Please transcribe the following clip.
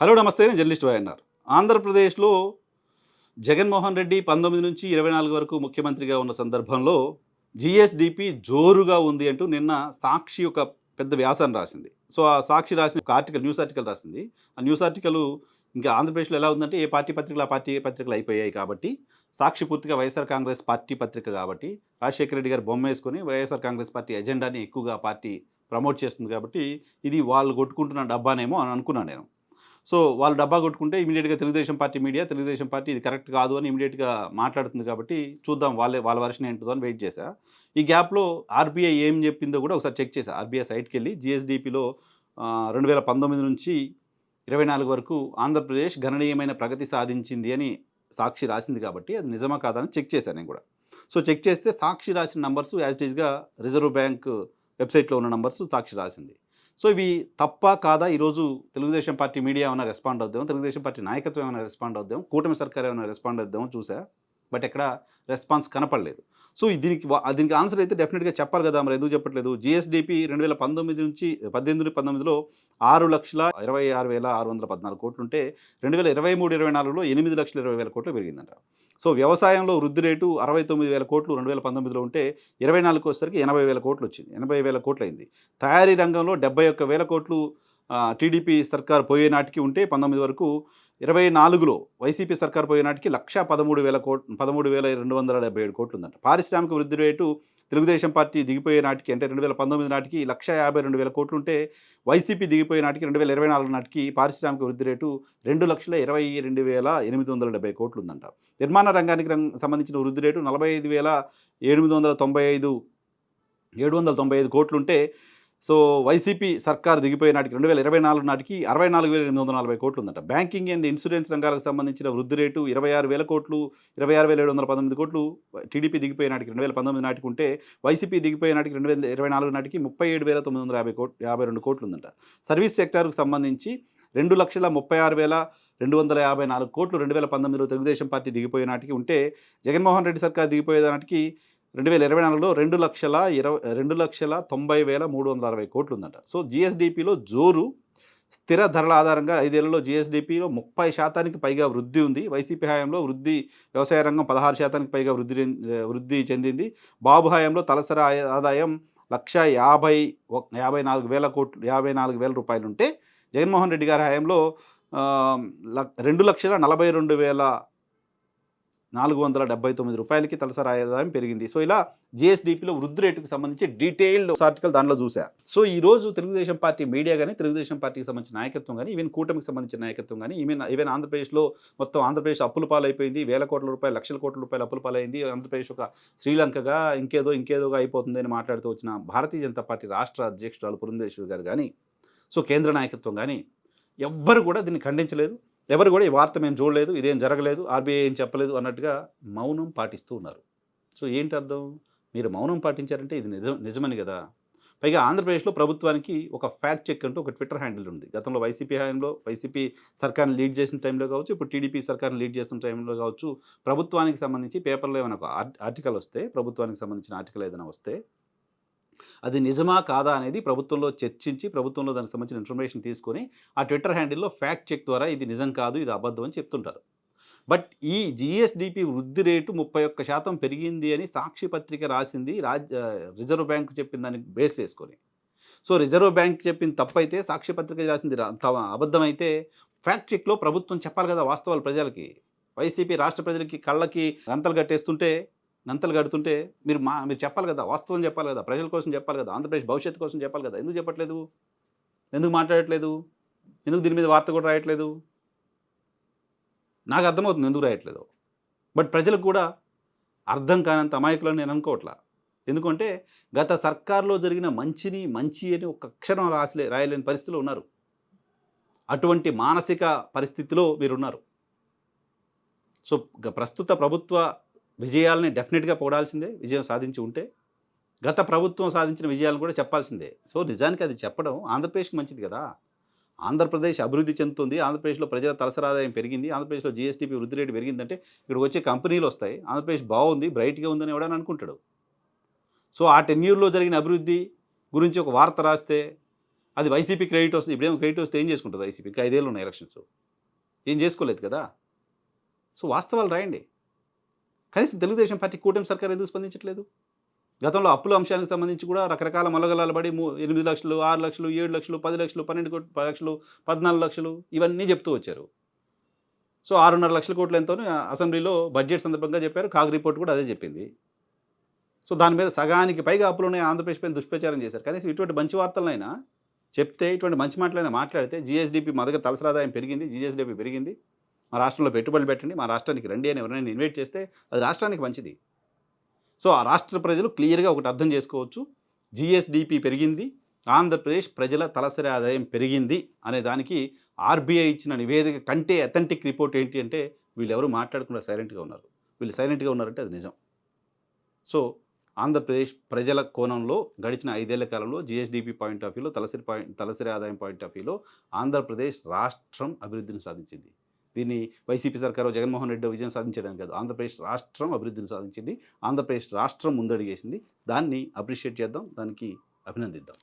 Hello నమస్తే నేను journalist YNR ఆంధ్రప్రదేశ్లో జగన్మోహన్ రెడ్డి పంతొమ్మిది నుంచి ఇరవై నాలుగు వరకు ముఖ్యమంత్రిగా ఉన్న సందర్భంలో జిఎస్డిపి జోరుగా ఉంది అంటూ నిన్న సాక్షి ఒక పెద్ద వ్యాసం రాసింది. సో ఆ సాక్షి రాసిన ఒక ఆర్టికల్ న్యూస్ ఆర్టికల్ రాసింది. ఆ న్యూస్ ఆర్టికల్ ఇంకా ఆంధ్రప్రదేశ్లో ఎలా ఉందంటే ఏ పార్టీ పత్రికలు ఆ పార్టీ పత్రికలు అయిపోయాయి కాబట్టి సాక్షి పూర్తిగా వైఎస్ఆర్ కాంగ్రెస్ పార్టీ పత్రిక కాబట్టి రాజశేఖర రెడ్డి గారు బొమ్మ వేసుకొని వైఎస్ఆర్ కాంగ్రెస్ పార్టీ ఎజెండాని ఎక్కువగా పార్టీ ప్రమోట్ చేస్తుంది కాబట్టి ఇది వాళ్ళు కొట్టుకుంటున్న డబ్బానేమో అని అనుకున్నాను నేను. సో వాళ్ళు డబ్బా కొట్టుకుంటే ఇమీడియట్గా Telugudesam party media Telugudesam party ఇది కరెక్ట్ కాదు అని ఇమీడియట్గా మాట్లాడుతుంది కాబట్టి చూద్దాం వాళ్ళే వాళ్ళ వర్షన్ ఏంటిదో అని వెయిట్ చేశా. ఈ గ్యాప్లో ఆర్బీఐ ఏం చెప్పిందో కూడా ఒకసారి చెక్ చేశా ఆర్బీఐ సైట్కి వెళ్ళి జిఎస్డిపిలో రెండు వేల పంతొమ్మిది నుంచి ఇరవై నాలుగు వరకు ఆంధ్రప్రదేశ్ గణనీయమైన ప్రగతి సాధించింది అని సాక్షి రాసింది కాబట్టి అది నిజమా కాదని చెక్ చేశాను నేను కూడా. సో చెక్ చేస్తే సాక్షి రాసిన నంబర్స్ యాజ్ ఇట్ ఈస్గా రిజర్వ్ బ్యాంక్ వెబ్సైట్లో ఉన్న నంబర్స్ సాక్షి రాసింది. సో ఇవి తప్ప కాదా? ఈరోజు తెలుగుదేశం పార్టీ మీడియా ఏమైనా రెస్పాండ్ అవుద్దాం తెలుగుదేశం పార్టీ నాయకత్వం ఏమైనా రెస్పాండ్ అవుద్దాం కూటమి సర్కార్ ఏమైనా రెస్పాండ్ అవుద్దాం చూసా బట్ ఎక్కడ రెస్పాన్స్ కనపడలేదు. సో దీనికి దీనికి ఆన్సర్ అయితే డెఫినెట్గా చెప్పాలి కదా మరి. ఎందుకు చెప్పట్లేదు? జిఎస్డిపి రెండు వేల పంతొమ్మిది నుంచి పద్దెనిమిది పంతొమ్మిదిలో ఆరు లక్షల ఇరవై ఆరు వేల ఆరు వందల పద్నాలుగు కోట్లు ఉంటే రెండు వేల ఇరవై మూడు ఇరవై నాలుగులో ఎనిమిది లక్షల ఇరవై వేల కోట్లు పెరిగిందంట. సో వ్యవసాయంలో వృద్ధి రేటు అరవై తొమ్మిది వేల కోట్లు రెండు వేల పంతొమ్మిదిలో ఉంటే ఇరవై నాలుగు వచ్చేసరికి ఎనభై వేల కోట్లు వచ్చింది. ఎనభై వేల కోట్లు అయింది తయారీ రంగంలో డెబ్బై ఒక్క వేల కోట్లు టీడీపీ సర్కార్ పోయే నాటికి ఉంటే పంతొమ్మిది వరకు ఇరవై నాలుగులో వైసీపీ సర్కార్ పోయే నాటికి లక్ష పదమూడు వేల కోట్ పదమూడు వేల రెండు వందల డెబ్బై ఏడు కోట్లు ఉందంట పారిశ్రామిక వృద్ధి రేటు తెలుగుదేశం పార్టీ దిగిపోయే నాటికి అంటే రెండు వేల పంతొమ్మిది నాటికి లక్ష యాభై రెండు వేల కోట్లు ఉంటే వైసీపీ దిగిపోయే నాటికి రెండు వేల ఇరవై నాలుగు నాటికి పారిశ్రామిక వృద్ధి రేటు రెండు లక్షల ఇరవై రెండు వేల ఎనిమిది వందల డెబ్బై కోట్లు ఉందంట నిర్మాణ రంగానికి రం- సంబంధించిన వృద్ధి రేటు నలభై ఐదు వేల ఎనిమిది వందల తొంభై ఐదు ఏడు వందల తొంభై ఐదు కోట్లుంటే సో వైసీపీ సర్కార్ దిగిపోయే నాటికి రెండు వేల ఇరవై నాలుగు నాటికి అరవై నాలుగు వేల ఎనిమిది వందల నలభై కోట్లు ఉందట. బ్యాంకింగ్ అండ్ ఇన్సూరెన్స్ రంగాలకు సంబంధించిన వృద్ధి రేటు ఇరవై ఆరు వేల కోట్లు ఇరవై ఆరు వేల ఏడు వందల పంతొమ్మిది కోట్లు టీడీపీ దిగిపోయే నాటికి రెండు వేల పంతొమ్మిది నాటికి ఉంటే వైసీపీ దిగిపోయే నాటికి రెండు వేల ఇరవై నాలుగు నాటికి ముప్పై ఏడు వేల తొమ్మిది వందల యాభై కోట్లు యాభై రెండు కోట్లు ఉందంట. సర్వీస్ సెక్టార్కు సంబంధించి రెండు లక్షల ముప్పై ఆరు వేల రెండు వందల యాభై నాలుగు కోట్లు రెండు వేల పంతొమ్మిదిలో తెలుగుదేశం పార్టీ దిగిపోయే నాటికి ఉంటే జగన్మోహన్ రెడ్డి సర్కార్ దిగిపోయే నాటికి రెండు వేల ఇరవై నాలుగులో రెండు లక్షల ఇరవై రెండు లక్షల తొంభై వేల మూడు వందల అరవై కోట్లు ఉందంట సో జిఎస్డిపిలో జోరు స్థిర ధరల ఆధారంగా ఐదేళ్ళలో జిఎస్డిపిలో ముప్పై శాతానికి పైగా వృద్ధి ఉంది. వైసీపీ హయాంలో వృద్ధి వ్యవసాయ రంగం పదహారు శాతానికి పైగా వృద్ధి వృద్ధి చెందింది. బాబు హయాంలో తలసరి ఆదాయం లక్ష యాభై యాభై నాలుగు వేల కోట్లు యాభై నాలుగు వేల రూపాయలు ఉంటే జగన్మోహన్ రెడ్డి గారి హయాంలో లక్- రెండు లక్షల నలభై రెండు వేల నాలుగు వందల డెబ్బై తొమ్మిది రూపాయలకి తలసరి ఆదాయం పెరిగింది. సో ఇలా జిఎస్డిపిలో వృద్ధి రేటుకు సంబంధించి డీటెయిల్డ్ ఆర్టికల్ దాంట్లో చూసా సో ఈ రోజు తెలుగుదేశం పార్టీ మీడియా కానీ తెలుగుదేశం పార్టీకి సంబంధించిన నాయకత్వం కానీ ఈవెన్ కూటమికి సంబంధించిన నాయకత్వం కానీ ఈవెన్ ఈవెన్ ఆంధ్రప్రదేశ్లో మొత్తం ఆంధ్రప్రదేశ్ అప్పుల పాలైపోయింది. వేల కోట్ల రూపాయలు లక్షల కోట్ల రూపాయలు అప్పుల పాలైంది. ఆంధ్రప్రదేశ్ ఒక శ్రీలంకగా ఇంకేదో ఇంకేదోగా అయిపోతుంది అని మాట్లాడుతూ వచ్చిన భారతీయ జనతా పార్టీ రాష్ట్ర అధ్యక్షురాలు పురంధేశ్వరి గారు కానీ సో కేంద్ర నాయకత్వం కానీ ఎవ్వరు కూడా దీన్ని ఖండించలేదు. ఎవరు కూడా ఈ వార్త మేము చూడలేదు ఇదేం జరగలేదు ఆర్బీఐ ఏం చెప్పలేదు అన్నట్టుగా మౌనం పాటిస్తూ ఉన్నారు. సో ఏంటి అర్థం? మీరు మౌనం పాటించారంటే ఇది నిజం నిజమని కదా. పైగా ఆంధ్రప్రదేశ్లో ప్రభుత్వానికి ఒక ఫ్యాక్ట్ చెక్ అంటూ ఒక ట్విట్టర్ హ్యాండిల్ ఉంది. గతంలో వైసీపీ హయాంలో వైసీపీ సర్కార్ని లీడ్ చేసిన టైంలో కావచ్చు ఇప్పుడు టీడీపీ సర్కార్ని లీడ్ చేసిన టైంలో కావచ్చు ప్రభుత్వానికి సంబంధించి పేపర్లో ఏమైనా ఒక ఆర్టికల్ వస్తే ప్రభుత్వానికి సంబంధించిన ఆర్టికల్ ఏదైనా వస్తే అది నిజమా కాదా అనేది ప్రభుత్వంలో చర్చించి ప్రభుత్వంలో దానికి సంబంధించిన ఇన్ఫర్మేషన్ తీసుకొని ఆ ట్విట్టర్ హ్యాండిల్లో ఫ్యాక్ట్ చెక్ ద్వారా ఇది నిజం కాదు ఇది అబద్ధం అని చెప్తుంటారు. బట్ ఈ జిఎస్డిపి వృద్ధి రేటు ముప్పై ఒక్క శాతం పెరిగింది అని సాక్షి పత్రిక రాసింది రాజ్ రిజర్వ్ బ్యాంక్ చెప్పిన దాన్ని బేస్ చేసుకొని. సో రిజర్వ్ బ్యాంక్ చెప్పింది తప్పైతే సాక్షి పత్రిక రాసింది అబద్ధమైతే ఫ్యాక్ట్ చెక్లో ప్రభుత్వం చెప్పాలి కదా వాస్తవాలు ప్రజలకి. వైసీపీ రాష్ట్ర ప్రజలకి కళ్ళకి గంతలు కట్టేస్తుంటే నంతలు కడుతుంటే మీరు మా మీరు చెప్పాలి కదా వాస్తవం చెప్పాలి కదా ప్రజల కోసం చెప్పాలి కదా ఆంధ్రప్రదేశ్ భవిష్యత్తు కోసం చెప్పాలి కదా ఎందుకు చెప్పట్లేదు? ఎందుకు మాట్లాడట్లేదు? ఎందుకు దీని మీద వార్త కూడా రాయట్లేదు? నాకు అర్థమవుతుంది ఎందుకు రాయట్లేదు. బట్ ప్రజలకు కూడా అర్థం కానంత అమాయకులని నేను అనుకోవట్లా. ఎందుకంటే గత సర్కార్లో జరిగిన మంచిని మంచి అని ఒక అక్షరం రాసలే రాయలేని పరిస్థితిలో ఉన్నారు. అటువంటి మానసిక పరిస్థితిలో మీరున్నారు సో గ- ప్రస్తుత ప్రభుత్వ విజయాలని డెఫినెట్గా పొగడాల్సిందే విజయం సాధించి ఉంటే. గత ప్రభుత్వం సాధించిన విజయాలు కూడా చెప్పాల్సిందే. సో నిజానికి అది చెప్పడం ఆంధ్రప్రదేశ్కి మంచిది కదా. ఆంధ్రప్రదేశ్ అభివృద్ధి చెందుతుంది ఆంధ్రప్రదేశ్లో ప్రజల తలసరాదాయం పెరిగింది ఆంధ్రప్రదేశ్లో జీఎస్టీపీ వృద్ధి రేటు పెరిగిందంటే ఇక్కడికి వచ్చే కంపెనీలు వస్తాయి. ఆంధ్రప్రదేశ్ బాగుంది బ్రైట్గా ఉందని ఎవడని అనుకుంటాడు. సో ఆ టెన్యూర్లో జరిగిన అభివృద్ధి గురించి ఒక వార్త రాస్తే అది వైసీపీ క్రెడిట్ వస్తుంది. ఇప్పుడేమో క్రెడిట్ వస్తే ఏం చేసుకుంటుంది వైసీపీ? ఇంకా ఐదేళ్ళు ఉన్నాయి ఎలక్షన్స్. ఏం చేసుకోలేదు కదా. సో వాస్తవాలు రాయండి. కనీసం తెలుగుదేశం పార్టీ కూటమి సర్కార్ ఎందుకు స్పందించట్లేదు? గతంలో అప్పుల అంశానికి సంబంధించి కూడా రకరకాల మొలగలాలు పడి ఎనిమిది లక్షలు ఆరు లక్షలు ఏడు లక్షలు పది లక్షలు పన్నెండు కోట్లు పది లక్షలు పద్నాలుగు లక్షలు ఇవన్నీ చెప్తూ వచ్చారు. సో ఆరున్నర లక్షల కోట్లు ఎంతో అసెంబ్లీలో బడ్జెట్ సందర్భంగా చెప్పారు. కాగ్ రిపోర్ట్ కూడా అదే చెప్పింది. సో దాని మీద సగానికి పైగా అప్పులు ఉన్నాయి. ఆంధ్రప్రదేశ్ పైన దుష్ప్రచారం చేశారు. కనీసం ఇటువంటి మంచి వార్తలైనా చెప్తే ఇటువంటి మంచి మాటలైనా మాట్లాడితే జిఎస్డిపి మా దగ్గర తలసరి ఆదాయం పెరిగింది జిఎస్డిపి పెరిగింది. మా రాష్ట్రంలో పెట్టుబడులు పెట్టండి మా రాష్ట్రానికి రండి అని ఎవరైనా ఇన్వైట్ చేస్తే అది రాష్ట్రానికి మంచిది. సో ఆ రాష్ట్ర ప్రజలు క్లియర్గా ఒకటి అర్థం చేసుకోవచ్చు. జిఎస్డిపి పెరిగింది ఆంధ్రప్రదేశ్ ప్రజల తలసరి ఆదాయం పెరిగింది అనే దానికి ఆర్బీఐ ఇచ్చిన నివేదిక కంటే అథెంటిక్ రిపోర్ట్ ఏంటి అంటే వీళ్ళెవరు మాట్లాడకుండా సైలెంట్గా ఉన్నారు. వీళ్ళు సైలెంట్గా ఉన్నారంటే అది నిజం. సో ఆంధ్రప్రదేశ్ ప్రజల కోణంలో గడిచిన ఐదేళ్ళ కాలంలో జిఎస్డిపి పాయింట్ ఆఫ్ వ్యూలో తలసరి పాయింట్ తలసరి ఆదాయం పాయింట్ ఆఫ్ వ్యూలో ఆంధ్రప్రదేశ్ రాష్ట్రం అభివృద్ధిని సాధించింది. దీన్ని వైసీపీ సర్కారు జగన్మోహన్ రెడ్డి విజయం సాధించడం కాదు. ఆంధ్రప్రదేశ్ రాష్ట్రం అభివృద్ధిని సాధించింది. ఆంధ్రప్రదేశ్ రాష్ట్రం ముందడిగేసింది దాన్ని అప్రిషియేట్ చేద్దాం. దానికి అభినందిద్దాం.